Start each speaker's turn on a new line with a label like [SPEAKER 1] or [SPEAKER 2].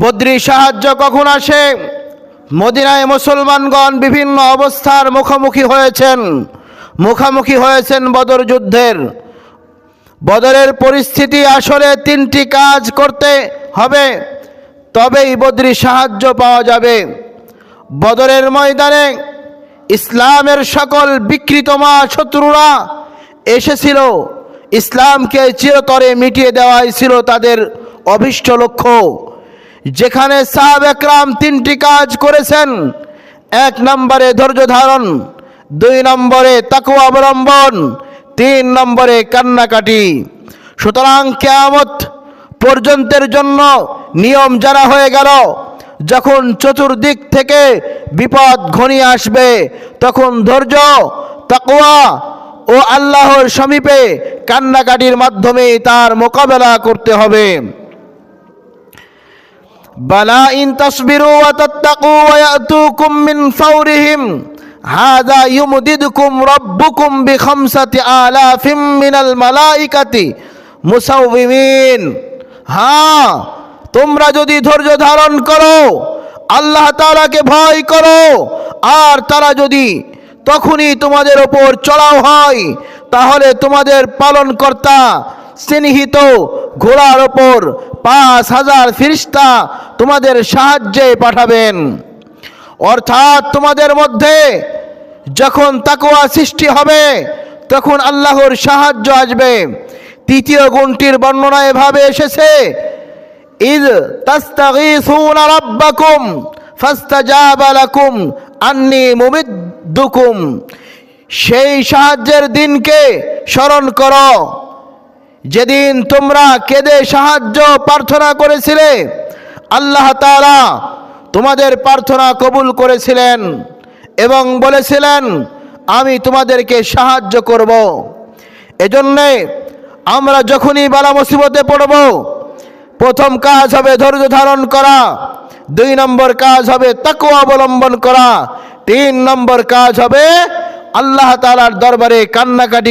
[SPEAKER 1] বদ্রি সাহায্য কখন আসে? মদিনায় মুসলমানগণ বিভিন্ন অবস্থার মুখোমুখি হয়েছেন। মুখোমুখি হয়েছেন বদর যুদ্ধের। বদরের পরিস্থিতি আসলে তিনটি কাজ করতে হবে। তবেই বদ্রি সাহায্য পাওয়া যাবে। বদরের ময়দানে ইসলামের সকল বিকৃতমা শত্রুরা এসেছিল। ইসলামকে চিরতরে মিটিয়ে দেওয়াই ছিল তাদের অভিষ্ট লক্ষ্য। যেখানে সাহাব একরাম তিনটি কাজ করেছেন। এক নম্বরে ধৈর্য ধারণ, দুই নম্বরে তাকুয়া অবলম্বন, তিন নম্বরে কান্নাকাটি। সুতরাং কেয়ামত পর্যন্তের জন্য নিয়ম জানা হয়ে গেল, যখন চতুর্দিক থেকে বিপদ ঘনিয়ে আসবে, তখন ধৈর্য তাকুয়া ও আল্লাহর সমীপে কান্নাকাটির মাধ্যমে তার মোকাবেলা করতে হবে। বালা ইন তাসবিরু ওয়া তাত্তাকু ওয়া ইয়াতুকুম মিন ফাওরিহিম। হাযা ইউমদিদুকুম রাব্বুকুম বিখামসাতি আলাফিম মিনাল মালাইকাতি। মুসাউবিমিন হ্যাঁ তোমরা যদি ধৈর্য ধারণ করো, আল্লাহ তাআলাকে ভয় করো, আর তারা যদি তখনই তোমাদের ওপর চড়াও হয়, তাহলে তোমাদের পালনকর্তা স্নেহিত ঘোড়ার ওপর পাঁচ হাজার ফিরিস্তা তোমাদের সাহায্যে পাঠাবেন। অর্থাৎ তোমাদের মধ্যে যখন তাকোয়া সৃষ্টি হবে, তখন আল্লাহর সাহায্য আসবে। তৃতীয় গুণটির বর্ণনা এভাবে এসেছে, ইদ তাস্তাগীসুনা আন্নি মুমিদ্দুকুম। সেই সাহায্যের দিনকে স্মরণ করো। যেদিন তোমরা কেঁদে সাহায্য, প্রার্থনা করেছিলে, আল্লাহ তাআলা তোমাদের প্রার্থনা কবুল করেছিলেন এবং বলেছিলেন, আমি তোমাদেরকে সাহায্য করব। এজন্যে আমরা যখনই বালা মুসিবতে পড়ব, প্রথম কাজ হবে ধৈর্য ধারণ করা, দুই নম্বর কাজ হবে তাকুয়া অবলম্বন করা, তিন নম্বর কাজ হবে আল্লাহ তাআলার দরবারে কান্নাকাটি